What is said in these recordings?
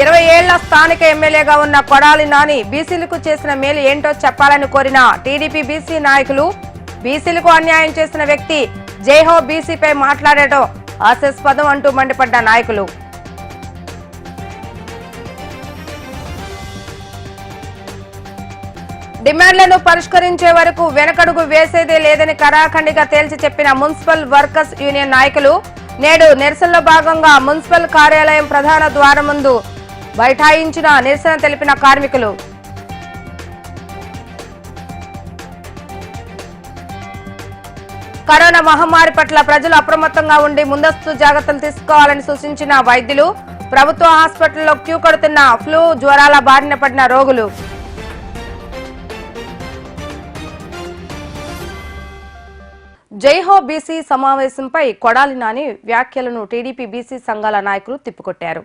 ఇరవై ఏళ్ళ స్థానిక ఎమ్మెల్యేగా ఉన్న కొడాలి నాని బీసీలకు చేసిన మేలు ఏంటో చెప్పాలని కోరిన టీడీపీ బీసీ నాయకులు బీసీలకు అన్యాయం చేసిన వ్యక్తి జైహో బీసీపై మాట్లాడటం హాస్యాస్పదం అంటూ మండిపడ్డ నాయకులు. డిమాండ్లను పరిష్కరించే వరకు వెనకడుగు వేసేదే లేదని కరాఖండిగా తేల్చి చెప్పిన మున్సిపల్ వర్కర్స్ యూనియన్ నాయకులు నేడు నిరసనలో భాగంగా మున్సిపల్ కార్యాలయం ప్రధాన ద్వారం ముందు బైఠాయించిన నిరసన తెలిపిన కార్మికులు. కరోనా మహమ్మారి పట్ల ప్రజలు అప్రమత్తంగా ఉండి ముందస్తు జాగ్రత్తలు తీసుకోవాలని సూచించిన వైద్యులు ప్రభుత్వ హాస్పిటల్లో క్యూ కడుతున్న ఫ్లూ జ్వరాల బారిన పడిన రోగులు. జైహో బీసీ సమావేశంపై కొడాలి నాని వ్యాఖ్యలను టీడీపీ బీసీ సంఘాల నాయకులు తిప్పికొట్టారు.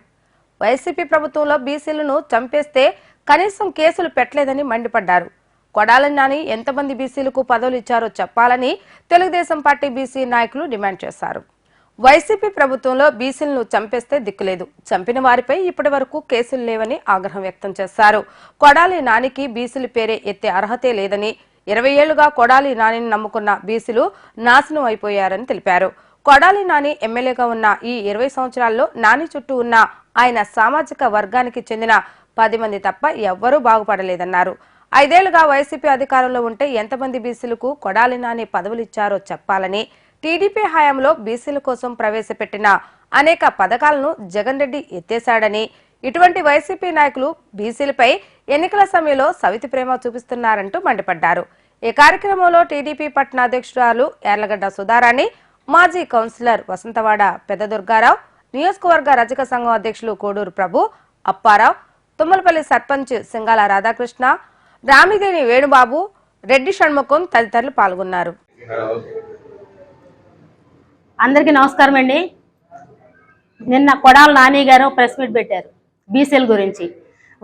వైసీపీ ప్రభుత్వంలో బీసీలను చంపేస్తే కనీసం కేసులు పెట్టలేదని మండిపడ్డారు. కొడాలి నాని ఎంతమంది బీసీలకు పదవులు ఇచ్చారో చెప్పాలని తెలుగుదేశం పార్టీ బీసీ నాయకులు డిమాండ్ చేశారు. వైసీపీ ప్రభుత్వంలో బీసీలను చంపేస్తే దిక్కులేదు. చంపిన వారిపై ఇప్పటి వరకు కేసులు లేవని ఆగ్రహం వ్యక్తం చేశారు. కొడాలి నానికి బీసీల పేరే ఎత్తే అర్హతే లేదని ఇరవై ఏళ్ళుగా కొడాలి నానిని నమ్ముకున్న బీసీలు నాశనం అయిపోయారని తెలిపారు. కొడాలి నాని ఎమ్మెల్యేగా ఉన్న ఈ ఇరవై సంవత్సరాల్లో నాని చుట్టూ ఉన్న ఆయన సామాజిక వర్గానికి చెందిన పది మంది తప్ప ఎవ్వరూ బాగుపడలేదన్నారు. ఐదేళ్ళుగా వైసీపీ అధికారంలో ఉంటే ఎంతమంది బీసీలకు కొడాలి నాని పదవులు ఇచ్చారో చెప్పాలని టీడీపీ హయాంలో బీసీల కోసం ప్రవేశపెట్టిన అనేక పథకాలను జగన్ రెడ్డి ఎత్తేశాడని ఇటువంటి వైసీపీ నాయకులు బీసీలపై ఎన్నికల సమయంలో సవితి ప్రేమ చూపిస్తున్నారంటూ మండిపడ్డారు. ఈ కార్యక్రమంలో టీడీపీ పట్టణ అధ్యక్షురాలు సుధారాణి మాజీ కౌన్సిలర్ వసంతవాడ పెద్ద దుర్గారావు నియోజకవర్గ రజక సంఘం అధ్యక్షులు కోడూరు ప్రభు అప్పారావు తుమ్మలపల్లి సర్పంచ్ సింగాల రాధాకృష్ణ రామిదేని వేణుబాబు రెడ్డి షణ్ముఖం తదితరులు పాల్గొన్నారు. అందరికీ నమస్కారం అండి. నిన్న కొడాల నాని గారు ప్రెస్ మీట్ పెట్టారు బీసీల గురించి.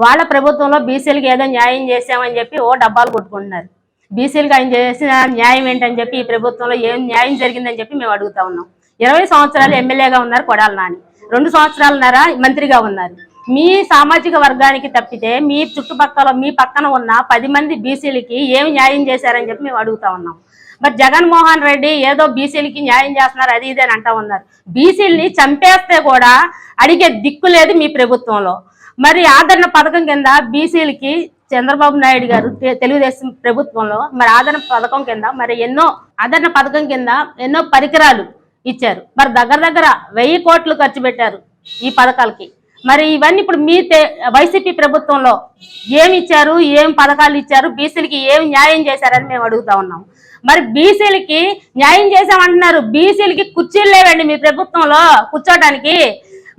వాళ్ళ ప్రభుత్వంలో బీసీలకు ఏదో న్యాయం చేశామని చెప్పి ఓ డబ్బాలు కొట్టుకుంటున్నారు. బీసీలకు ఆయన చేసిన న్యాయం ఏంటని చెప్పి ఈ ప్రభుత్వంలో ఏం న్యాయం జరిగిందని చెప్పి మేము అడుగుతా ఉన్నాం. ఇరవై సంవత్సరాలు ఎమ్మెల్యేగా ఉన్నారు కొడాల నాని. రెండు సంవత్సరాలున్నర మంత్రిగా ఉన్నారు. మీ సామాజిక వర్గానికి తప్పితే మీ చుట్టుపక్కల మీ పక్కన ఉన్న పది మంది బీసీలకి ఏమి న్యాయం చేశారని చెప్పి మేము అడుగుతా ఉన్నాం. మరి జగన్మోహన్ రెడ్డి ఏదో బీసీలకి న్యాయం చేస్తున్నారు అది ఇది అని అంటా ఉన్నారు. బీసీలని చంపేస్తే కూడా అడిగే దిక్కు లేదు మీ ప్రభుత్వంలో. మరి ఆదరణ పథకం కింద బీసీలకి చంద్రబాబు నాయుడు గారు తెలుగుదేశం ప్రభుత్వంలో మరి ఆదరణ పథకం కింద మరి ఎన్నో ఆదరణ పథకం కింద ఎన్నో పరికరాలు ఇచ్చారు. మరి దగ్గర దగ్గర వెయ్యి కోట్లు ఖర్చు పెట్టారు ఈ పథకాలకి. మరి ఇవన్నీ ఇప్పుడు మీ వైసీపీ ప్రభుత్వంలో ఏమి ఇచ్చారు ఏం పథకాలు ఇచ్చారు బీసీలకి ఏం న్యాయం చేశారని మేము అడుగుతా ఉన్నాం. మరి బీసీలకి న్యాయం చేశామంటున్నారు. బీసీలకి కుర్చీలు లేవండి మీ ప్రభుత్వంలో కూర్చోటానికి.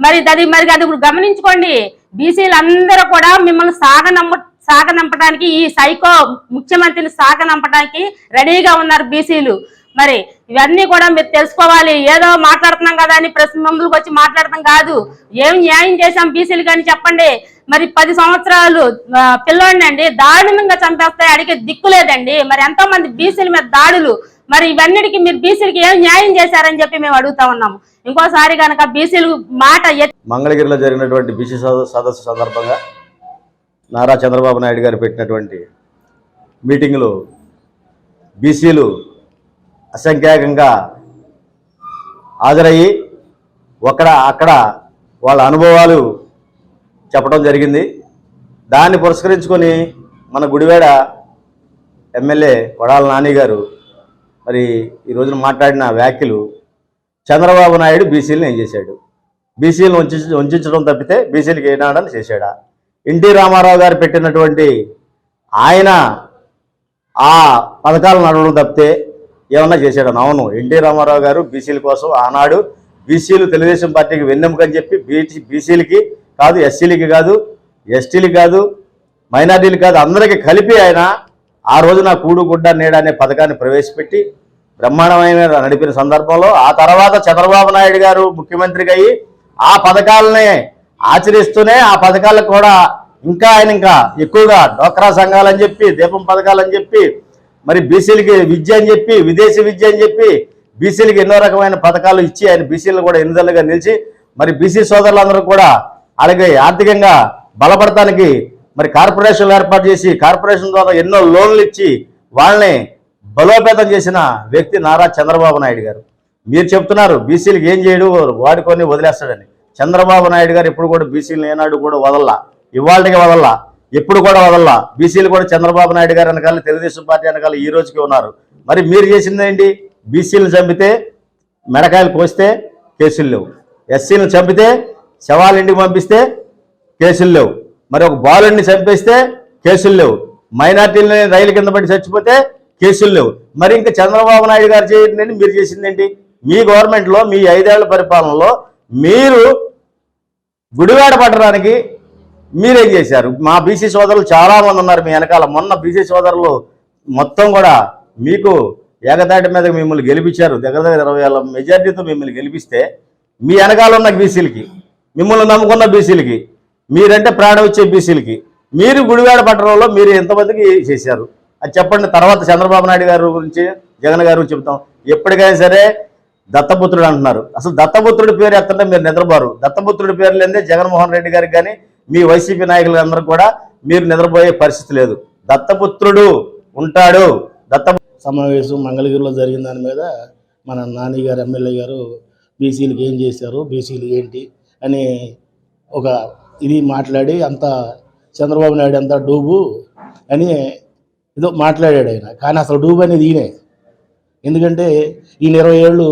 మరి అది మరి అది ఇప్పుడు గమనించుకోండి. బీసీలు అందరూ కూడా మిమ్మల్ని సాగనమ్మ సాగనంపడానికి ఈ సైకో ముఖ్యమంత్రిని సాగనంపడానికి రెడీగా ఉన్నారు బీసీలు. మరి ఇవన్నీ కూడా మీరు తెలుసుకోవాలి. ఏదో మాట్లాడుతున్నాం కదా అని ప్రశ్న ముందుకు వచ్చి మాట్లాడటం కాదు. ఏం న్యాయం చేశాం బీసీలు కానీ చెప్పండి. మరి పది సంవత్సరాలు ఆ, దారుణంగా చంపేస్తాయి. అడిగే దిక్కు లేదండి. మరి ఎంతో మంది బీసీల మీద దాడులు. మరి ఇవన్నిటికీ మీరు బీసీలకి ఏం న్యాయం చేశారని చెప్పి మేము అడుగుతా ఉన్నాము ఇంకోసారి కనుక బీసీలు మాట మంగళగిరిలో జరిగినటువంటి బీసీ సద- సదస్సు సందర్భంగా నారా చంద్రబాబు నాయుడు గారు పెట్టినటువంటి మీటింగ్లో బీసీలు అసంఖ్యాకంగా హాజరయ్యి ఒక్కడ అక్కడ వాళ్ళ అనుభవాలు చెప్పడం జరిగింది. దాన్ని పురస్కరించుకొని మన గుడివేడ ఎమ్మెల్యే కొడాల నాని గారు మరి ఈ రోజున మాట్లాడిన వ్యాఖ్యలు చంద్రబాబు నాయుడు బీసీలను ఏం చేశాడు? బీసీలను ఉంచి ఉంచడం తప్పితే బీసీలకు ఏనాడని చేశాడా? ఎన్టీ రామారావు గారు పెట్టినటువంటి ఆయన ఆ పథకాలు నడవడం తప్పితే ఏమన్నా చేశాడని అవును ఎన్టీ రామారావు గారు బీసీల కోసం ఆనాడు బీసీలు తెలుగుదేశం పార్టీకి వెన్నెముకని చెప్పి బీసీ బీసీలకి కాదు ఎస్సీలకి కాదు ఎస్టీలకి కాదు మైనార్టీలు కాదు అందరికీ కలిపి ఆయన ఆ రోజున కూడు గుడ్డ నీడ అనే పథకాన్ని ప్రవేశపెట్టి బ్రహ్మాండమైన నడిపిన సందర్భంలో ఆ తర్వాత చంద్రబాబు నాయుడు గారు ముఖ్యమంత్రికి అయ్యి ఆ పథకాలని ఆచరిస్తూనే ఆ పథకాలకు కూడా ఇంకా ఆయన ఇంకా ఎక్కువగా డోక్రా సంఘాలని చెప్పి దీపం పథకాలని చెప్పి మరి బీసీలకి విద్య అని చెప్పి విదేశీ విద్య అని చెప్పి బీసీలకి ఎన్నో రకమైన పథకాలు ఇచ్చి ఆయన బీసీలు కూడా ఎన్నిదలుగా నిలిచి మరి బీసీ సోదరులందరూ కూడా అలాగే ఆర్థికంగా బలపడటానికి మరి కార్పొరేషన్లు ఏర్పాటు చేసి కార్పొరేషన్ ద్వారా ఎన్నో లోన్లు ఇచ్చి వాళ్ళని బలోపేతం చేసిన వ్యక్తి నారా చంద్రబాబు నాయుడు గారు. మీరు చెప్తున్నారు బీసీలకు ఏం చేయడు వాడుకొని వదిలేస్తాడని. చంద్రబాబు నాయుడు గారు ఎప్పుడు కూడా బీసీలు ఏనాడు కూడా వదల్లా. ఇవాళకి వదల్లా. ఎప్పుడు కూడా వదల్లా. బీసీలు కూడా చంద్రబాబు నాయుడు గారు వెనకాల తెలుగుదేశం పార్టీ వెనకాల ఈ రోజుకి ఉన్నారు. మరి మీరు చేసిందేంటి బీసీలు చంపితే మెడకాయలు కోస్తే కేసులు లేవు. ఎస్సీలు చంపితే శవాలు ఇంటికి పంపిస్తే కేసులు లేవు. మరి ఒక బాలుడిని చంపేస్తే కేసులు లేవు. మైనార్టీలని రైలు కింద పడి చచ్చిపోతే కేసులు లేవు. మరి ఇంకా చంద్రబాబు నాయుడు గారు చేయండి మీరు చేసిందేంటి మీ గవర్నమెంట్లో మీ ఐదేళ్ళ పరిపాలనలో మీరు గుడివాడ పట్టడానికి మీరేం చేశారు? మా బీసీ సోదరులు చాలామంది ఉన్నారు మీ వెనకాల. మొన్న బీసీ సోదరులు మొత్తం కూడా మీకు ఏకతాటి మీద మిమ్మల్ని గెలిపించారు. దగ్గర దగ్గర ఇరవై వేల మెజార్టీతో మిమ్మల్ని గెలిపిస్తే మీ వెనకాల ఉన్న బీసీలకి మిమ్మల్ని నమ్ముకున్న బీసీలకి మీరంటే ప్రాణం ఇచ్చే బీసీలకి మీరు గుడివాడ పట్టణంలో మీరు ఎంతమందికి చేశారు? అది చెప్పండి. తర్వాత చంద్రబాబు నాయుడు గారి గురించి జగన్ గారు చెప్తాం. ఎప్పటికైనా సరే దత్తపుత్రుడు అంటున్నారు. అసలు దత్తపుత్రుడి పేరు ఎత్తంటే మీరు నిద్రపోరు. దత్తపుత్రుడి పేరు లేదే జగన్మోహన్ రెడ్డి గారికి కానీ మీ వైసీపీ నాయకులందరూ కూడా మీరు నిద్రపోయే పరిస్థితి లేదు. దత్తపుత్రుడు ఉంటాడు. దత్త సమావేశం మంగళగిరిలో జరిగిన దాని మీద మన నాని గారు ఎమ్మెల్యే గారు బీసీలకు ఏం చేశారు బీసీలు ఏంటి అని ఒక ఇది మాట్లాడి అంత చంద్రబాబు నాయుడు అంతా డూబు అని ఏదో మాట్లాడాడు ఆయన. కానీ అసలు డూబు అనేది ఈయనే. ఎందుకంటే ఈయన ఇరవై ఏళ్ళు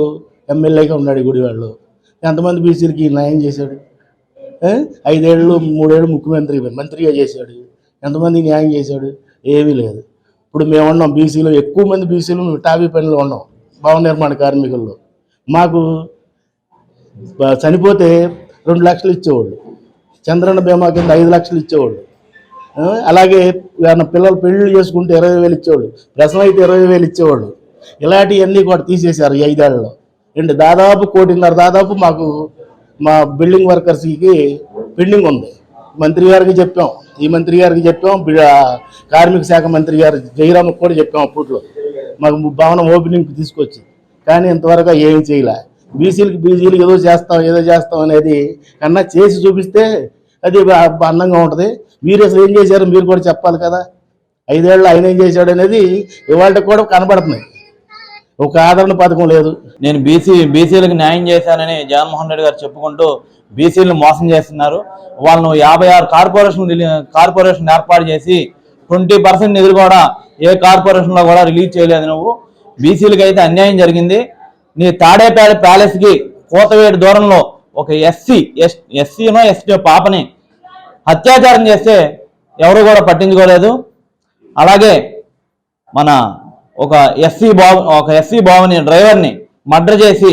ఎమ్మెల్యేగా ఉన్నాడు గుడివాళ్ళు ఎంతమంది బీసీలకి న్యాయం చేశాడు? ఐదేళ్ళు మూడేళ్ళు ముఖ్యమంత్రి మంత్రిగా చేశాడు. ఎంతమంది న్యాయం చేశాడు? ఏమీ లేదు. ఇప్పుడు మేము ఉన్నాం బీసీలో ఎక్కువ మంది బీసీలు మేము టాబీ పనిలో ఉన్నాం. భవన నిర్మాణ కార్మికుల్లో. మాకు చనిపోతే రెండు లక్షలు ఇచ్చేవాళ్ళు. చంద్రన్న బీమా కింద ఐదు లక్షలు ఇచ్చేవాళ్ళు. అలాగే పిల్లలు పెళ్ళిళ్ళు చేసుకుంటే ఇరవై వేలు ఇచ్చేవాళ్ళు. ప్రసవం అయితే ఇరవై వేలు ఇచ్చేవాళ్ళు. ఇలాంటివన్నీ కూడా తీసేశారు ఈ ఐదేళ్ళలో ఏంటి దాదాపు కోటిన్నర దాదాపు మాకు మా బిల్డింగ్ వర్కర్స్కి పెండింగ్ ఉంది. మంత్రి గారికి చెప్పాం. ఈ మంత్రి గారికి చెప్పాం. కార్మిక శాఖ మంత్రి గారు జయరామ్కి కూడా చెప్పాం అప్పట్లో. మాకు భవనం ఓపెనింగ్ తీసుకొచ్చి కానీ ఇంతవరకు ఏం చేయలే. బీసీలకి బీసీలకి ఏదో చేస్తాం ఏదో చేస్తాం అనేది కన్నా చేసి చూపిస్తే అది అందంగా ఉంటుంది. మీరు అసలు ఏం చేశారు మీరు కూడా చెప్పాలి కదా. ఐదేళ్ళు ఆయన ఏం చేశాడు అనేది ఇవాళ కూడా కనబడుతున్నాయి. ఒక ఆదరణ పథకం లేదు. నేను బీసీ బీసీలకు న్యాయం చేశానని జగన్మోహన్ రెడ్డి గారు చెప్పుకుంటూ బీసీలను మోసం చేస్తున్నారు. వాళ్ళను యాభై ఆరు కార్పొరేషన్ కార్పొరేషన్ ఏర్పాటు చేసి ట్వంటీ పర్సెంట్ నిధులు కూడా ఏ కార్పొరేషన్లో కూడా రిలీజ్ చేయలేదు నువ్వు. బీసీలకు అయితే అన్యాయం జరిగింది. నీ తాడేపేట ప్యాలెస్కి కోతవేడు దూరంలో ఒక ఎస్సీ ఎస్ ఎస్సీనో ఎస్టీ పాపని అత్యాచారం చేస్తే ఎవరు కూడా పట్టించుకోలేదు. అలాగే మన ఒక ఎస్సీ బాబు ఒక ఎస్సీ బాబుని డ్రైవర్ని మర్డర్ చేసి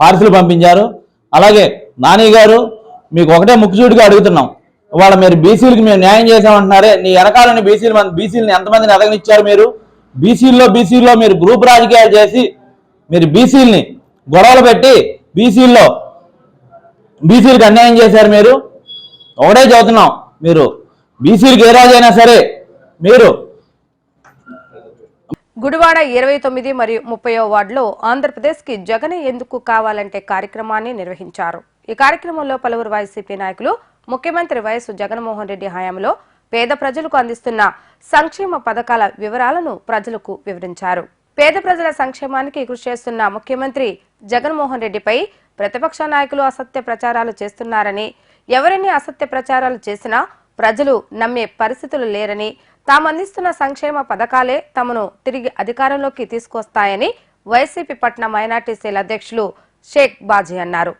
పార్సిల్ పంపించారు. అలాగే నాని గారు మీకు ఒకటే ముక్కుచూటిగా అడుగుతున్నాం. ఇవాళ మీరు బీసీలకు మేము న్యాయం చేసామంటున్నారే నీ వెనకాలని బీసీలు మంది బీసీలని ఎంతమందిని ఎదగనిచ్చారు మీరు? బీసీల్లో బీసీల్లో మీరు గ్రూప్ రాజకీయాలు చేసి మీరు బీసీలని గొడవలు పెట్టి బీసీల్లో బీసీలకు అన్యాయం చేశారు మీరు? ఒకటే చదువుతున్నాం. మీరు బీసీలకు ఏ రాజైనా సరే మీరు గుడివాడ ఇరవై తొమ్మిది మరియు ముప్పయో వార్డులో ఆంధ్రప్రదేశ్కి జగన్ ఎందుకు కావాలంటే కార్యక్రమాన్ని నిర్వహించారు. ఈ కార్యక్రమంలో పలువురు వైసీపీ నాయకులు ముఖ్యమంత్రి వైఎస్ జగన్మోహన్ రెడ్డి హయాంలో పేద ప్రజలకు అందిస్తున్న సంక్షేమ పథకాల వివరాలను ప్రజలకు వివరించారు. పేద ప్రజల సంక్షేమానికి కృషి చేస్తున్న ముఖ్యమంత్రి జగన్మోహన్ రెడ్డిపై ప్రతిపక్ష నాయకులు అసత్య ప్రచారాలు చేస్తున్నారని ఎవరిని అసత్య ప్రచారాలు చేసినా ప్రజలు నమ్మే పరిస్థితులు లేరని తాము అందిస్తున్న సంక్షేమ పథకాలే తమను తిరిగి అధికారంలోకి తీసుకొస్తాయని వైసీపీ పట్న మైనార్టీ సెల్ అధ్యక్షులు షేక్ బాజీ అన్నారు.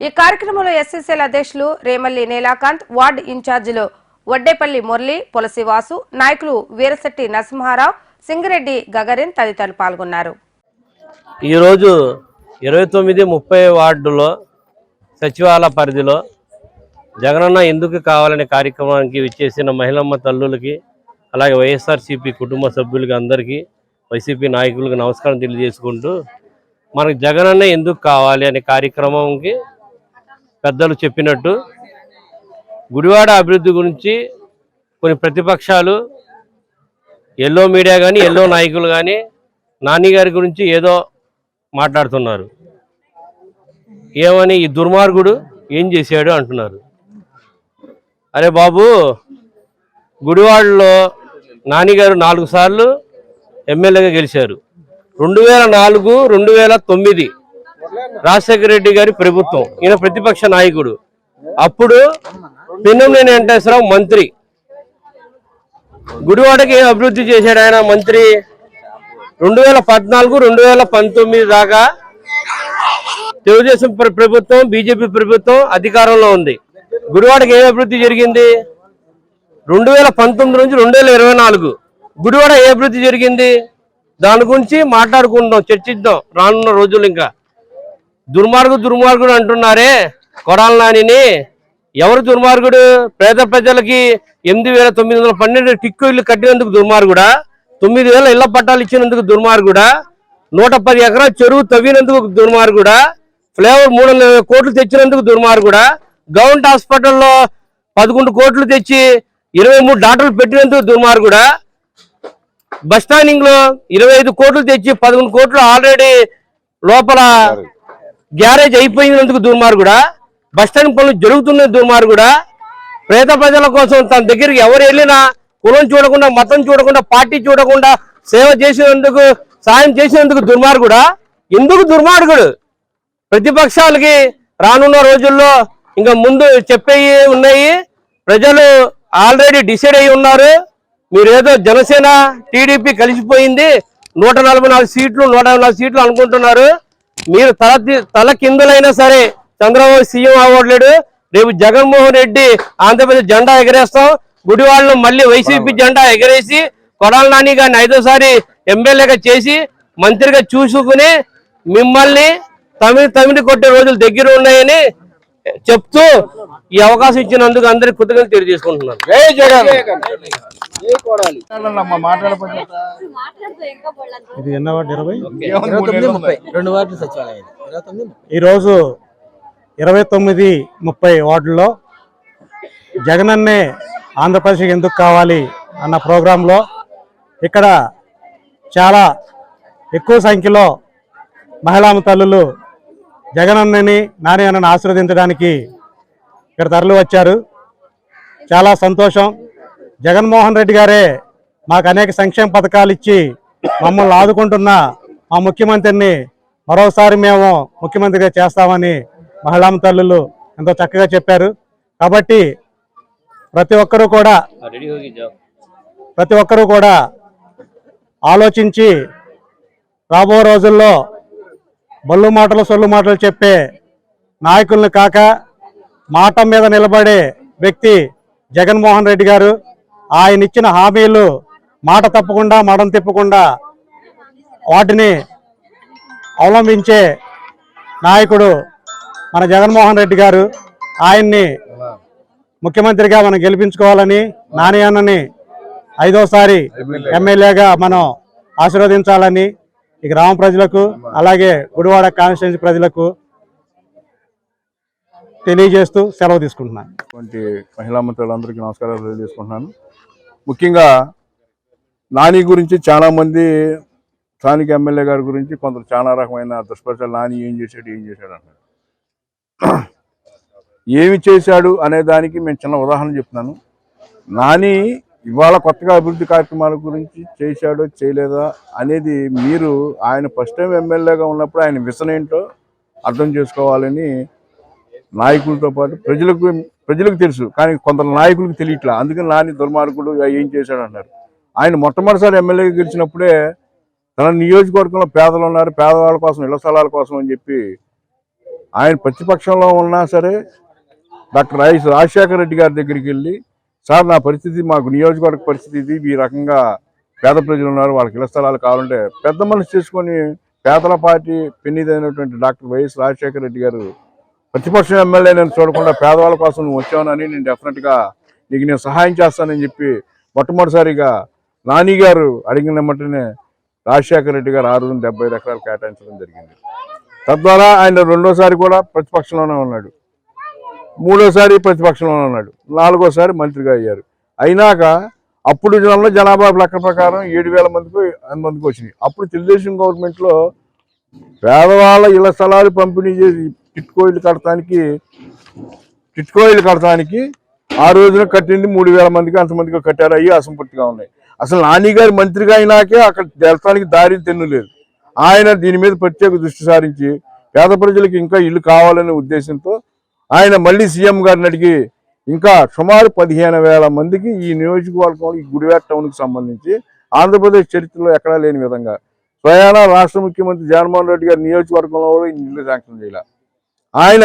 ఈ కార్యక్రమంలో ఎస్సీసీల అధ్యక్షులు రేమల్లి నీలాకాంత్ వార్డు ఇన్ఛార్జీలు వడ్డేపల్లి మురళి పులసివాసు నాయకులు వీరశెట్టి నరసింహారావు సింగిరెడ్డి గగరిన్ తదితరులు పాల్గొన్నారు. ఈరోజు ఇరవై తొమ్మిది ముప్పై వార్డులో సచివాలయ పరిధిలో జగనన్న ఎందుకు కావాలనే కార్యక్రమానికి విచ్చేసిన మహిళమ్మ తల్లులకి అలాగే వైఎస్ఆర్సీపీ కుటుంబ సభ్యులకి అందరికీ వైసీపీ నాయకులకు నమస్కారం తెలియజేసుకుంటూ మనకు జగనన్న ఎందుకు కావాలి అనే కార్యక్రమంకి పెద్దలు చెప్పినట్టు గుడివాడ అభివృద్ధి గురించి కొన్ని ప్రతిపక్షాలు ఎల్లో మీడియా కానీ ఎల్లో నాయకులు కానీ నాన్నగారి గారి గురించి ఏదో మాట్లాడుతున్నారు. ఏమని ఈ దుర్మార్గుడు ఏం చేశాడు అంటున్నారు. అరే బాబు గుడివాడలో నానిగారు నాలుగు సార్లు ఎమ్మెల్యేగా గెలిచారు. రెండు వేల నాలుగు రెండు వేల తొమ్మిది రాజశేఖర రెడ్డి గారి ప్రభుత్వం ఈయన ప్రతిపక్ష నాయకుడు. అప్పుడు పిన్నంనేని వెంకటేశ్వరరావు మంత్రి. గుడివాడకి ఏం అభివృద్ధి చేశాడు ఆయన మంత్రి? రెండు వేల పద్నాలుగు రెండు వేల పంతొమ్మిది దాకా తెలుగుదేశం ప్రభుత్వం బీజేపీ ప్రభుత్వం అధికారంలో ఉంది. గుడివాడకి ఏం అభివృద్ధి జరిగింది? రెండు వేల పంతొమ్మిది నుంచి రెండు వేల ఇరవై నాలుగు. గుడివాడ ఏ అభివృద్ధి జరిగింది? దాని గురించి మాట్లాడుకుందాం చర్చిద్దాం రానున్న రోజులు ఇంకా. దుర్మార్గు దుర్మార్గుడు అంటున్నారే కొడాల నానిని. ఎవరు దుర్మార్గుడు? పేద ప్రజలకి ఎనిమిది వేల తొమ్మిది వందల పన్నెండు టిక్కు ఇల్లు కట్టినందుకు దుర్మార్గుడా? తొమ్మిది వేల ఇళ్ళ పట్టాలు ఇచ్చినందుకు దుర్మార్గుడా? నూట పది ఎకరాల చెరువు తవ్వినందుకు దుర్మార్గుడా? ఫ్లేవర్ మూడు వందల కోట్లు తెచ్చినందుకు దుర్మార్గుడా? గవర్నమెంట్ హాస్పిటల్లో పదకొండు కోట్లు తెచ్చి ఇరవై మూడు డాక్టర్లు పెట్టినందుకు దుర్మార్గుడా? బస్ స్టాండింగ్లో ఇరవై ఐదు కోట్లు తెచ్చి పదకొండు కోట్లు ఆల్రెడీ లోపల గ్యారేజ్ అయిపోయినందుకు దుర్మార్గుడా? బస్ స్టాండ్ పనులు జరుగుతున్న దుర్మార్గుడా? పేద ప్రజల కోసం తన దగ్గరికి ఎవరు వెళ్ళినా కులం చూడకుండా మతం చూడకుండా పార్టీ చూడకుండా సేవ చేసినందుకు సాయం చేసినందుకు దుర్మార్గుడా? ఎందుకు దుర్మార్గుడు? ప్రతిపక్షాలకి రానున్న రోజుల్లో ఇంకా ముందు చెప్పేవి ఉన్నాయి. ప్రజలు ఆల్రెడీ డిసైడ్ అయి ఉన్నారు. మీరేదో జనసేన టీడీపీ కలిసిపోయింది. నూట నలభై నాలుగు సీట్లు నూట సీట్లు అనుకుంటున్నారు. మీరు తల తల కిందులైనా సరే చంద్రబాబు సీఎం అవ్వట్లేడు. రేపు జగన్మోహన్ రెడ్డి ఆంధ్రప్రదేశ్ జెండా ఎగరేస్తాం. గుడివాడలో మళ్ళీ వైసీపీ జెండా ఎగరేసి కొడాల నాని గారిని ఐదోసారి ఎమ్మెల్యేగా చేసి మంత్రిగా చూసుకుని మిమ్మల్ని తమిళ తమిళ కొట్టే రోజులు దగ్గర ఉన్నాయని చెప్తూ ఈ అవకాశం ఇచ్చినందుకు అందరికి కృతజ్ఞతలు తెలియజేసుకుంటున్నాను. ఇది ఎన్నో వార్డు? ఇరవై? రెండు వార్డులు సచివాలయం ఈరోజు ఇరవై తొమ్మిది ముప్పై వార్డుల్లో జగనన్నే ఆంధ్రప్రదేశ్కి ఎందుకు కావాలి అన్న ప్రోగ్రాంలో ఇక్కడ చాలా ఎక్కువ సంఖ్యలో మహిళా తల్లులు జగనన్నని నాని అన్నని ఆశీర్వదించడానికి ఇక్కడ తరలి వచ్చారు. చాలా సంతోషం. జగన్మోహన్ రెడ్డి గారే మాకు అనేక సంక్షేమ పథకాలు ఇచ్చి మమ్మల్ని ఆదుకుంటున్న మా ముఖ్యమంత్రిని మరోసారి మేము ముఖ్యమంత్రిగా చేస్తామని మహిళా తల్లులు ఎంతో చక్కగా చెప్పారు. కాబట్టి ప్రతి ఒక్కరూ కూడా ప్రతి ఒక్కరూ కూడా ఆలోచించి రాబో రోజుల్లో బళ్ళు మాటలు సొల్లు మాటలు చెప్పే నాయకుల్ని కాక మాట మీద నిలబడే వ్యక్తి జగన్మోహన్ రెడ్డి గారు. ఆయన ఇచ్చిన హామీలు మాట తప్పకుండా మడం తిప్పకుండా వాటిని అవలంబించే నాయకుడు మన జగన్మోహన్ రెడ్డి గారు. ఆయన్ని ముఖ్యమంత్రిగా మనం గెలిపించుకోవాలని నాని అన్నని ఐదోసారి ఎమ్మెల్యేగా మనం ఆశీర్వదించాలని ఈ గ్రామ ప్రజలకు అలాగే గుడివాడ కాన్స్టిట్యున్సీ ప్రజలకు తెలియజేస్తూ సెలవు తీసుకుంటున్నాను. వంటి మహిళా మంత్రులందరికీ నమస్కారాలు తెలియజేసుకుంటున్నాను. ముఖ్యంగా నాని గురించి చాలామంది స్థానిక ఎమ్మెల్యే గారి గురించి కొందరు చాలా రకమైన దుష్ప్రచారాలు. నాని ఏం చేశాడు ఏం చేశాడు అంటారు ఏమి చేశాడు అనే దానికి మేము చిన్న ఉదాహరణ చెప్తున్నాను. నాని ఇవాళ కొత్తగా అభివృద్ధి కార్యక్రమాల గురించి చేశాడో చేయలేదా అనేది మీరు ఆయన ఫస్ట్ టైం ఎమ్మెల్యేగా ఉన్నప్పుడు ఆయన విసన ఏంటో అర్థం చేసుకోవాలని నాయకులతో పాటు ప్రజలకు ప్రజలకు తెలుసు. కానీ కొందరు నాయకులకు తెలియట్లా. అందుకని నాని దుర్మార్గుడు ఏం చేశాడు అన్నారు ఆయన మొట్టమొదటిసారి ఎమ్మెల్యేగా గెలిచినప్పుడే తన నియోజకవర్గంలో పేదలు ఉన్నారు. పేదవాళ్ళ కోసం ఇళ్ళ స్థలాల కోసం అని చెప్పి ఆయన ప్రతిపక్షంలో ఉన్నా సరే డాక్టర్ రాజశేఖర రెడ్డి గారి దగ్గరికి వెళ్ళి సార్ నా పరిస్థితి మాకు నియోజకవర్గ పరిస్థితి ఇది. ఈ రకంగా పేద ప్రజలు ఉన్నారు. వాళ్ళకి ఇళ్ళ స్థలాలు కావాలంటే పెద్ద మనసు చేసుకొని పేదల party పెన్నిదైనటువంటి doctor Y S Rajasekhara Reddy గారు ప్రతిపక్షం ఎమ్మెల్యే నేను చూడకుండా పేదవాళ్ళ కోసం నువ్వు వచ్చావనని నేను డెఫినెట్గా నీకు నేను సహాయం చేస్తానని చెప్పి మొట్టమొదటిసారిగా నాని గారు అడిగిన మట్టునే రాజశేఖర రెడ్డి గారు ఆరు వందల డెబ్బై ఎకరాలు కేటాయించడం జరిగింది. తద్వారా ఆయన రెండోసారి కూడా ప్రతిపక్షంలోనే ఉన్నాడు. మూడోసారి ప్రతిపక్షంలో ఉన్నాడు. నాలుగోసారి మంత్రిగా అయ్యారు. అయినాక అప్పుడు జనంలో జనాభా లెక్క ప్రకారం ఏడు వేల మందికి ఎనిమిది మందికి వచ్చినాయి. అప్పుడు తెలుగుదేశం గవర్నమెంట్లో పేదవాళ్ళ ఇళ్ళ స్థలాలు పంపిణీ చేసి టిట్కో కడటానికి టిట్కో కడటానికి ఆ రోజున కట్టింది మూడు వేల మందికి అంతమందికి కట్టారు. అయ్యి అసంపూర్తిగా ఉన్నాయి. అసలు నానిగారు మంత్రిగా అయినాకే అక్కడ వెళ్తానికి దారి తెన్నులేదు. ఆయన దీని మీద ప్రత్యేక దృష్టి సారించి పేద ప్రజలకు ఇంకా ఇల్లు కావాలనే ఉద్దేశంతో ఆయన మళ్ళీ సీఎం గారిని అడిగి ఇంకా సుమారు పదిహేను వేల మందికి ఈ నియోజకవర్గంలో ఈ గుడివాడ టౌన్కి సంబంధించి ఆంధ్రప్రదేశ్ చరిత్రలో ఎక్కడా లేని విధంగా స్వయాన రాష్ట్ర ముఖ్యమంత్రి జగన్మోహన్ రెడ్డి గారి నియోజకవర్గంలో కూడా ఈ ఇల్లు శాంక్షన్ చేయాలి. ఆయన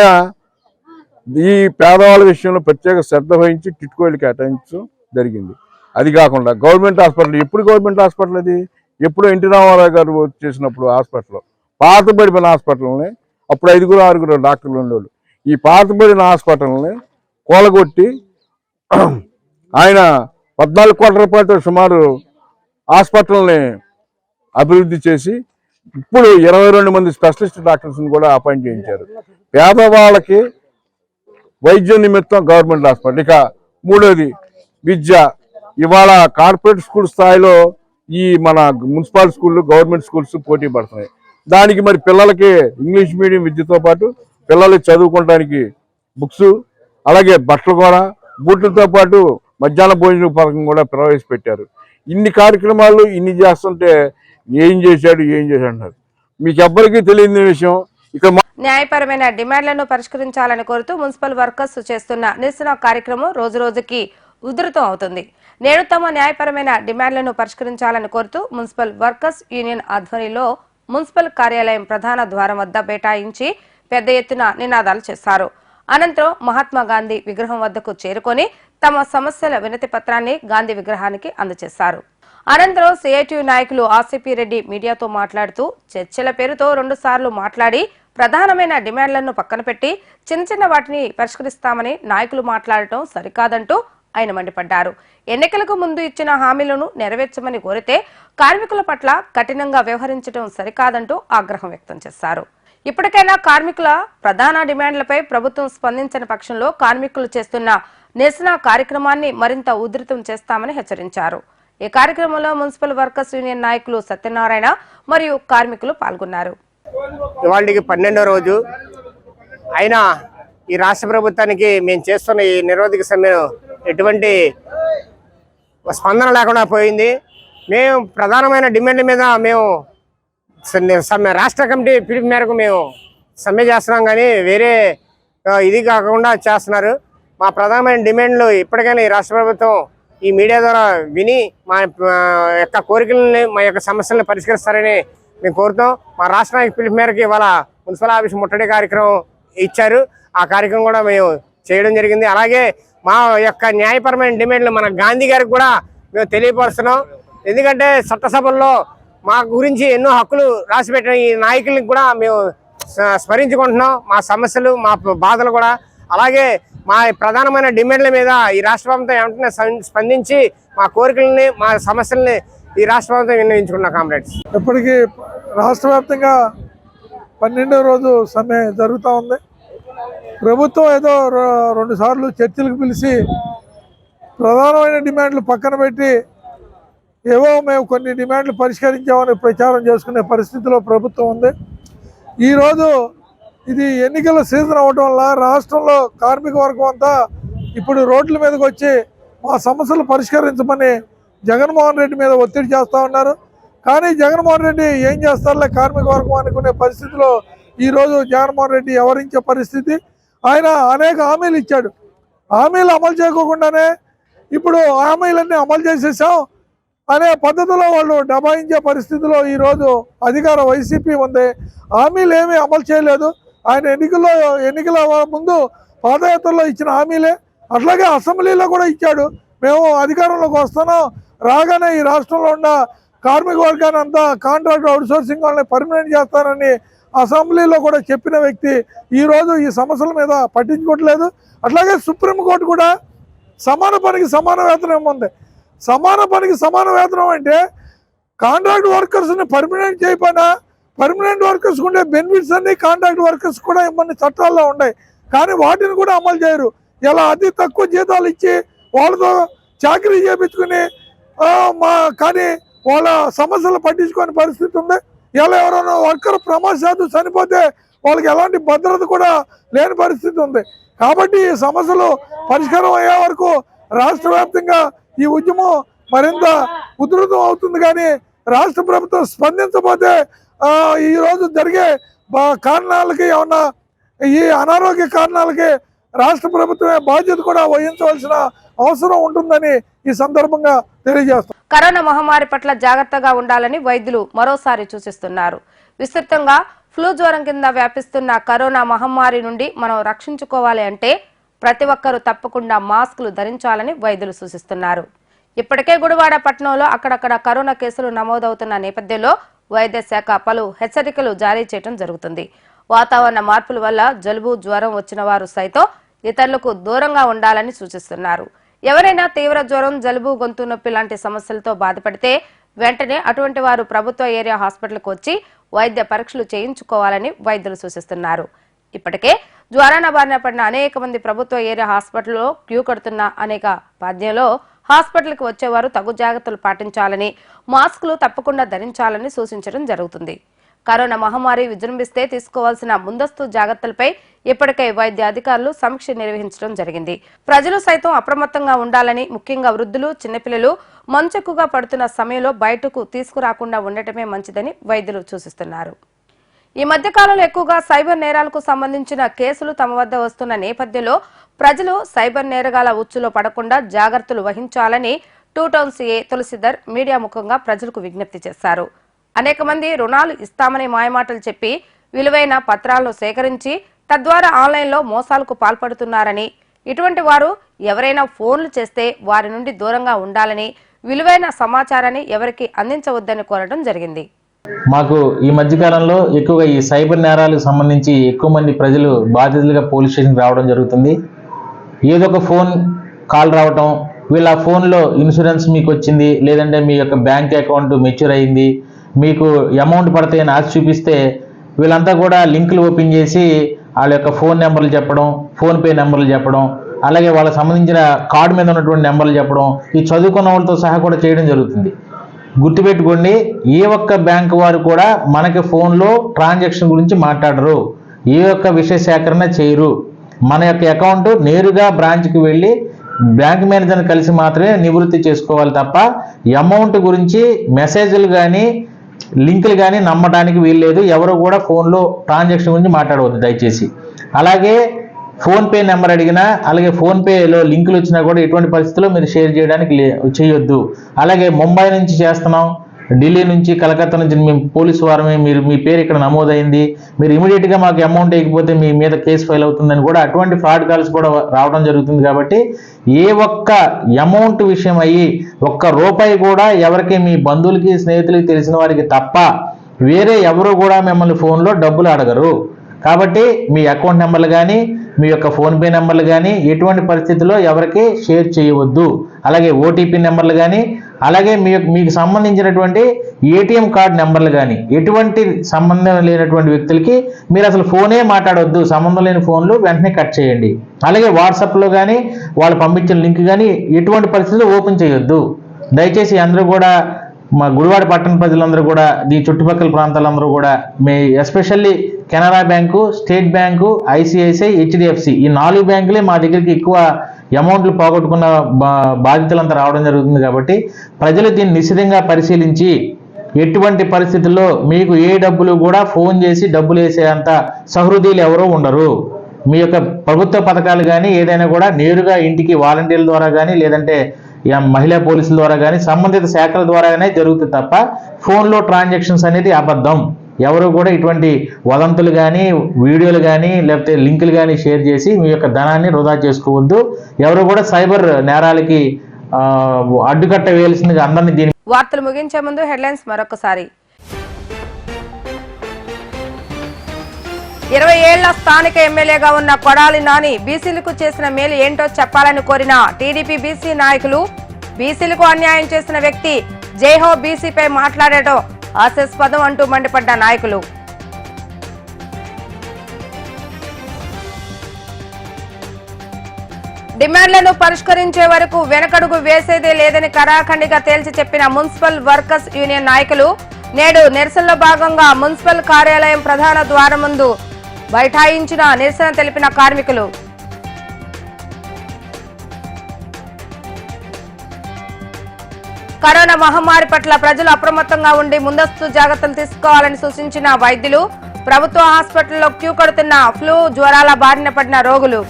ఈ పేదవాళ్ళ విషయంలో ప్రత్యేక శ్రద్ధ వహించి టిట్కోయిలు కేటాయించడం జరిగింది. అది కాకుండా గవర్నమెంట్ హాస్పిటల్ ఎప్పుడు గవర్నమెంట్ హాస్పిటల్ అది? ఎప్పుడు ఎన్టీ రామారావు గారు వర్క్ చేసినప్పుడు హాస్పిటల్ పాతబడిపోయిన హాస్పిటల్ని అప్పుడు ఐదుగురు ఆరుగురు డాక్టర్లు ఉండేవాళ్ళు. ఈ పాతబడిన హాస్పిటల్ని కూలగొట్టి ఆయన పద్నాలుగు కోట్ల రూపాయలతో సుమారు హాస్పిటల్ని అభివృద్ధి చేసి ఇప్పుడు ఇరవై రెండు మంది స్పెషలిస్ట్ డాక్టర్స్ని కూడా అపాయింట్ చేయించారు. పేదవాళ్ళకి వైద్య నిమిత్తం గవర్నమెంట్ హాస్పిటల్. ఇక మూడోది విద్య. ఇవాళ కార్పొరేట్ స్కూల్ స్థాయిలో ఈ మన మున్సిపల్ స్కూళ్ళు గవర్నమెంట్ స్కూల్స్ పోటీ పడుతున్నాయి. దానికి మరి పిల్లలకి ఇంగ్లీష్ మీడియం విద్యతో పాటు పిల్లలు చదువుకోవడానికి బుక్స్ అలాగే బట్టలు కూడా. బూట్లతో పాటు మధ్యాహ్న భోజన పథకం కూడా ప్రవేశపెట్టారు. ఇన్ని కార్యక్రమాలు ఇన్ని చేస్తుంటే ఏం చేశాడు ఏం చేశాడు అన్నారు మీకు ఎవ్వరికీ తెలియని విషయం. ఇక న్యాయపరమైన డిమాండ్లను పరిష్కరించాలని కోరుతూ మున్సిపల్ వర్కర్స్ చేస్తున్న నిరసన కార్యక్రమం రోజు రోజుకి ఉధృతం అవుతుంది. నేడు తమ న్యాయపరమైన డిమాండ్లను పరిష్కరించాలని కోరుతూ మున్సిపల్ వర్కర్స్ యూనియన్ ఆధ్వర్యంలో మున్సిపల్ కార్యాలయం ప్రధాన ద్వారం వద్ద బైఠాయించి పెద్ద ఎత్తున నినాదాలు చేశారు. అనంతరం మహాత్మా గాంధీ విగ్రహం వద్దకు చేరుకొని తమ సమస్యల వినతి పత్రాన్ని గాంధీ విగ్రహానికి అందజేశారు. అనంతరం సిఐటియు నాయకులు ఆసిపి రెడ్డి మీడియాతో మాట్లాడుతూ చర్చల పేరుతో రెండు సార్లు మాట్లాడి ప్రధానమైన డిమాండ్లను పక్కన పెట్టి చిన్న చిన్న వాటిని పరిష్కరిస్తామని నాయకులు మాట్లాడటం సరికాదంటూ ఆయన మండిపడ్డారు. ఎన్నికలకు ముందు ఇచ్చిన హామీలను నెరవేర్చమని కోరితే కార్మికుల పట్ల కఠినంగా వ్యవహరించడం సరికాదంటూ ఆగ్రహం వ్యక్తం చేశారు. ఇప్పటికైనా కార్మికుల ప్రధాన డిమాండ్లపై ప్రభుత్వం స్పందించని పక్షంలో కార్మికులు చేస్తున్న నిరసన కార్యక్రమాన్ని మరింత ఉధృతం చేస్తామని హెచ్చరించారు. ఈ కార్యక్రమంలో మున్సిపల్ వర్కర్స్ యూనియన్ నాయకులు సత్యనారాయణ మరియు కార్మికులు పాల్గొన్నారు. ఇవాళకి పన్నెండో రోజు. అయినా ఈ రాష్ట్ర ప్రభుత్వానికి మేము చేస్తున్న ఈ నిరోధక సమ్మెను ఎటువంటి స్పందన లేకుండా పోయింది. మేము ప్రధానమైన డిమాండ్ మీద మేము రాష్ట్ర కమిటీ పిలుపు మేరకు మేము సమ్మె చేస్తున్నాం కానీ వేరే ఇది కాకుండా చేస్తున్నారు. మా ప్రధానమైన డిమాండ్లు ఇప్పటికైనా ఈ రాష్ట్ర ప్రభుత్వం ఈ మీడియా ద్వారా విని మా యొక్క కోరికలని మా యొక్క సమస్యలను పరిష్కరిస్తారని మేము కోరుతాం. మా రాష్ట్ర పిలుపు మేరకు ఇవాళ మున్సిపల్ ఆఫీస్ ముట్టడి కార్యక్రమం ఇచ్చారు. ఆ కార్యక్రమం కూడా మేము చేయడం జరిగింది. అలాగే మా యొక్క న్యాయపరమైన డిమాండ్లు మన గాంధీ గారికి కూడా మేము తెలియపరుస్తున్నాం. ఎందుకంటే చట్టసభల్లో మా గురించి ఎన్నో హక్కులు రాసిపెట్టిన ఈ నాయకుల్ని కూడా మేము స్మరించుకుంటున్నాం. మా సమస్యలు మా బాధలు కూడా. అలాగే మా ప్రధానమైన డిమాండ్ల మీద ఈ రాష్ట్ర ప్రభుత్వం వెంటనే స్పందించి మా కోరికలని మా సమస్యల్ని ఈ రాష్ట్ర ప్రభుత్వం విన్నవించుకున్నాం కామ్రేడ్స్. ఇప్పటికీ రాష్ట్ర వ్యాప్తంగా పన్నెండో రోజు సమ్మె జరుగుతూ ఉంది. ప్రభుత్వం ఏదో రెండు సార్లు చర్చలకు పిలిచి ప్రధానమైన డిమాండ్లు పక్కన పెట్టి ఏవో మేము కొన్ని డిమాండ్లు పరిష్కరించామని ప్రచారం చేసుకునే పరిస్థితిలో ప్రభుత్వం ఉంది. ఈరోజు ఇది ఎన్నికల సీజన్ అవ్వటం వల్ల రాష్ట్రంలో కార్మిక వర్గం అంతా ఇప్పుడు రోడ్ల మీదకి వచ్చి మా సమస్యలు పరిష్కరించమని జగన్మోహన్ రెడ్డి మీద ఒత్తిడి చేస్తూ ఉన్నారు. కానీ జగన్మోహన్ రెడ్డి ఏం చేస్తారులే కార్మిక వర్గం అనుకునే పరిస్థితిలో ఈరోజు జగన్మోహన్ రెడ్డి ఎవరించే పరిస్థితి. ఆయన అనేక హామీలు ఇచ్చాడు. హామీలు అమలు చేయకోకుండానే ఇప్పుడు హామీలన్నీ అమలు చేసేసాం. అనే పద్ధతిలో వాళ్ళు డబాయించే పరిస్థితిలో ఈరోజు అధికార వైసీపీ ఉంది. హామీలు ఏమీ అమలు చేయలేదు. ఆయన ఎన్నికల్లో ఎన్నికల ముందు పాదయాత్రలో ఇచ్చిన హామీలే. అట్లాగే అసెంబ్లీలో కూడా ఇచ్చాడు. మేము అధికారంలోకి వస్తున్నాం. రాగానే ఈ రాష్ట్రంలో ఉన్న కార్మిక వర్గాన్ని అంతా కాంట్రాక్ట్ అవుట్సోర్సింగ్ వాళ్ళని పర్మనెంట్ చేస్తానని అసెంబ్లీలో కూడా చెప్పిన వ్యక్తి ఈరోజు ఈ సమస్యల మీద పట్టించుకోవట్లేదు. అట్లాగే సుప్రీంకోర్టు కూడా సమాన పనికి సమాన వేతనం ఉంది. సమాన పనికి సమాన వేతనం అంటే కాంట్రాక్ట్ వర్కర్స్ని పర్మనెంట్ చేయకపోయినా పర్మనెంట్ వర్కర్స్ ఉండే బెనిఫిట్స్ అన్ని కాంట్రాక్ట్ వర్కర్స్ కూడా ఇవన్నీ చట్టాల్లో ఉన్నాయి. కానీ వాటిని కూడా అమలు చేయరు. ఇలా అతి తక్కువ జీతాలు ఇచ్చి వాళ్ళతో చాకరీ చేపించుకుని మా కానీ వాళ్ళ సమస్యలు పట్టించుకునే పరిస్థితి ఉంది. ఇలా ఎవరైనా వర్కర్ ప్రమాదశాత్తు చనిపోతే వాళ్ళకి ఎలాంటి భద్రత కూడా లేని పరిస్థితి ఉంది. కాబట్టి ఈ సమస్యలు పరిష్కారం అయ్యే వరకు రాష్ట్ర వ్యాప్తంగా ఈ ఉద్యమం మరింత ఉధృతం అవుతుంది కానీ రాష్ట్ర ప్రభుత్వం స్పందించకపోతే ఈరోజు ఈ రోజు జరిగే కారణాలకి ఏమన్నా ఈ అనారోగ్య కారణాలకి రాష్ట్ర ప్రభుత్వమే బాధ్యత కూడా వహించవలసిన అవసరం ఉంటుందని ఈ సందర్భంగా తెలియజేస్తాం. కరోనా మహమ్మారి పట్ల జాగ్రత్తగా ఉండాలని వైద్యులు మరోసారి సూచిస్తున్నారు. విస్తృతంగా ఫ్లూ జ్వరం కింద వ్యాపిస్తున్న కరోనా మహమ్మారి నుండి మనం రక్షించుకోవాలి అంటే ప్రతి ఒక్కరూ తప్పకుండా మాస్కులు ధరించాలని వైద్యులు సూచిస్తున్నారు. ఇప్పటికే గుడివాడ పట్టణంలో అక్కడక్కడ కరోనా కేసులు నమోదవుతున్న నేపథ్యంలో వైద్య శాఖ పలు హెచ్చరికలు జారీ చేయడం జరుగుతుంది. వాతావరణ మార్పుల వల్ల జలుబు జ్వరం వచ్చిన వారు సైతం ఇతరులకు దూరంగా ఉండాలని సూచిస్తున్నారు. ఎవరైనా తీవ్ర జ్వరం జలుబు గొంతు నొప్పి లాంటి సమస్యలతో బాధపడితే వెంటనే అటువంటి వారు ప్రభుత్వ ఏరియా హాస్పిటల్కు వచ్చి వైద్య పరీక్షలు చేయించుకోవాలని వైద్యులు సూచిస్తున్నారు. ఇప్పటికే జ్వరాన బారిన పడిన అనేక మంది ప్రభుత్వ ఏరియా హాస్పిటల్లో క్యూ కడుతున్న అనేక పద్యంలో హాస్పిటల్కి వచ్చేవారు తగు జాగ్రత్తలు పాటించాలని మాస్కులు తప్పకుండా ధరించాలని సూచించడం జరుగుతుంది. కరోనా మహమ్మారి విజృంభిస్తే తీసుకోవాల్సిన ముందస్తు జాగ్రత్తలపై ఇప్పటికే వైద్య అధికారులు సమీక్ష నిర్వహించడం జరిగింది. ప్రజలు సైతం అప్రమత్తంగా ఉండాలని ముఖ్యంగా వృద్ధులు చిన్నపిల్లలు మంచెక్కుగా పడుతున్న సమయంలో బయటకు తీసుకురాకుండా ఉండటమే మంచిదని వైద్యులు సూచిస్తున్నారు. ఈ మధ్య కాలంలో ఎక్కువగా సైబర్ నేరాలకు సంబంధించిన కేసులు తమ వద్ద వస్తున్న నేపథ్యంలో ప్రజలు సైబర్ నేరగాల ఉచ్చులో పడకుండా జాగ్రత్తలు వహించాలని two town CA Tulasidhar media ముఖంగా ప్రజలకు విజ్ఞప్తి చేశారు. అనేక మంది రుణాలు ఇస్తామని మాయమాటలు చెప్పి విలువైన పత్రాలను సేకరించి తద్వారా ఆన్లైన్లో మోసాలకు పాల్పడుతున్నారని ఇటువంటి వారు ఎవరైనా ఫోన్లు చేస్తే వారి నుండి దూరంగా ఉండాలని విలువైన సమాచారాన్ని ఎవరికి అందించవద్దని కోరడం జరిగింది. మాకు ఈ మధ్యకాలంలో ఎక్కువగా ఈ సైబర్ నేరాలకు సంబంధించి ఎక్కువ మంది ప్రజలు బాధితులుగా పోలీస్ స్టేషన్కి రావడం జరుగుతుంది. ఏదో ఒక ఫోన్ కాల్ రావటం వీళ్ళ ఆ ఫోన్లో ఇన్సూరెన్స్ మీకు వచ్చింది లేదంటే మీ యొక్క బ్యాంక్ అకౌంట్ మెచ్యూర్ అయింది మీకు అమౌంట్ పడతాయని ఆశ చూపిస్తే వీళ్ళంతా కూడా లింకులు ఓపెన్ చేసి వాళ్ళ యొక్క ఫోన్ నెంబర్లు చెప్పడం ఫోన్పే నెంబర్లు చెప్పడం అలాగే వాళ్ళకి సంబంధించిన కార్డు మీద ఉన్నటువంటి నెంబర్లు చెప్పడం ఈ చదువుకున్న వాళ్ళతో సహా కూడా చేయడం జరుగుతుంది. గుర్తుపెట్టుకోండి ఏ ఒక్క బ్యాంక్ వారు కూడా మనకి ఫోన్లో ట్రాన్సాక్షన్ గురించి మాట్లాడరు. ఏ ఒక్క విషయ సేకరణ చేయరు. మన యొక్క అకౌంట్ నేరుగా బ్రాంచ్కి వెళ్ళి బ్యాంక్ మేనేజర్ని కలిసి మాత్రమే నివృత్తి చేసుకోవాలి తప్ప అమౌంట్ గురించి మెసేజ్లు కానీ లింకులు కానీ నమ్మడానికి వీల్లేదు. ఎవరు కూడా ఫోన్లో ట్రాన్సాక్షన్ గురించి మాట్లాడవద్దు దయచేసి. అలాగే ఫోన్పే నెంబర్ అడిగినా అలాగే ఫోన్పేలో లింకులు వచ్చినా కూడా ఎటువంటి పరిస్థితుల్లో మీరు షేర్ చేయడానికి లే చేయొద్దు. అలాగే ముంబై నుంచి చేస్తున్నాం ఢిల్లీ నుంచి కలకత్తా నుంచి మేము పోలీసు వారమే మీరు మీ పేరు ఇక్కడ నమోదైంది. మీరు ఇమీడియట్గా మాకు అమౌంట్ వేయకపోతే మీ మీద కేసు ఫైల్ అవుతుందని కూడా అటువంటి ఫ్రాడ్ కాల్స్ కూడా రావడం జరుగుతుంది కాబట్టి ఏ ఒక్క అమౌంట్ విషయం అయ్యి ఒక్క రూపాయి కూడా ఎవరికి మీ బంధువులకి స్నేహితులకి తెలిసిన వారికి తప్ప వేరే ఎవరు కూడా మిమ్మల్ని ఫోన్లో డబ్బులు అడగరు. కాబట్టి మీ అకౌంట్ నెంబర్లు కానీ మీ యొక్క ఫోన్పే నెంబర్లు కానీ ఎటువంటి పరిస్థితుల్లో ఎవరికి షేర్ చేయవద్దు. అలాగే ఓటీపీ నెంబర్లు కానీ అలాగే మీ మీకు సంబంధించినటువంటి ఏటీఎం కార్డ్ నెంబర్లు కానీ ఎటువంటి సంబంధం లేనటువంటి వ్యక్తులకి మీరు అసలు ఫోనే మాట్లాడవద్దు సంబంధం లేని ఫోన్లు వెంటనే కట్ చేయండి. అలాగే వాట్సాప్లో కానీ వాళ్ళు పంపించిన లింక్ కానీ ఎటువంటి పరిస్థితుల్లో ఓపెన్ చేయొద్దు. దయచేసి అందరూ కూడా మా గుడివాడ పట్టణ ప్రజలందరూ కూడా ఈ చుట్టుపక్కల ప్రాంతాలందరూ కూడా మీ especially Canara bank state bank ICICI HDFC ఈ నాలుగు బ్యాంకులే మా దగ్గరికి ఎక్కువ అమౌంట్లు పోగొట్టుకున్న బా బాధితులంతా రావడం జరుగుతుంది కాబట్టి ప్రజలు దీన్ని నిశ్చితంగా పరిశీలించి ఎటువంటి పరిస్థితుల్లో మీకు ఏ డబ్బులు కూడా ఫోన్ చేసి డబ్బులు వేసేంత సహృదయులు ఎవరూ ఉండరు. మీ యొక్క ప్రభుత్వ పథకాలు కానీ ఏదైనా కూడా నేరుగా ఇంటికి వాలంటీర్ల ద్వారా కానీ లేదంటే మహిళా పోలీసుల ద్వారా కానీ సంబంధిత శాఖల ద్వారానే జరుగుతుంది తప్ప ఫోన్లో ట్రాన్సాక్షన్స్ అనేది అబద్ధం. ఎవరు కూడా ఇటువంటి వదంతులు కానీ వీడియోలు కానీ లేకపోతే లింకులు కానీ షేర్ చేసి మీ యొక్క ధనాన్ని వృధా చేసుకోవద్దు. ఎవరు కూడా సైబర్ నేరాలకి అడ్డుకట్ట వేయాల్సిందిగా అందరినీ దీని వార్తలు ముగించే ముందు హెడ్లైన్స్ మరొకసారి. ఇరవై ఏళ్ళ స్థానిక ఎమ్మెల్యేగా ఉన్న కొడాలి నాని బీసీలకు చేసిన మేలు ఏంటో చెప్పాలని కోరిన టీడీపీ బీసీ నాయకులు బీసీలకు అన్యాయం చేసిన వ్యక్తి జైహో బీసీపై మాట్లాడటం హాస్యాస్పదం అంటూ మండిపడ్డ నాయకులు. డిమాండ్లను పరిష్కరించే వరకు వెనకడుగు వేసేదే లేదని కరాఖండిగా తేల్చి చెప్పిన మున్సిపల్ వర్కర్స్ యూనియన్ నాయకులు నేడు నిరసనలో భాగంగా మున్సిపల్ కార్యాలయం ప్రధాన ద్వారం ముందు బైఠాయించిన నిరసన తెలిపిన కార్మికులు. కరోనా మహమ్మారి పట్ల ప్రజలు అప్రమత్తంగా ఉండి ముందస్తు జాగ్రత్తలు తీసుకోవాలని సూచించిన వైద్యులు ప్రభుత్వ హాస్పిటల్లో క్యూ కడుతున్న ఫ్లూ జ్వరాల బారిన పడిన రోగులు.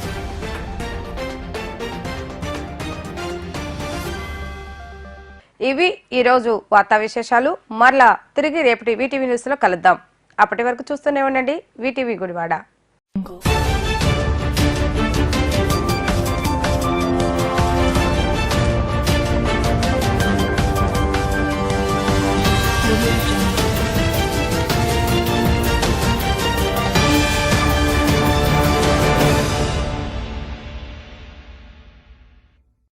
ఇవి ఈరోజు వార్తా విశేషాలు. మరలా తిరిగి రేపటి వీటీవీ న్యూస్లో కలుద్దాం. అప్పటి వరకు చూస్తూనే ఉండండి వీటీవీ గుడివాడ.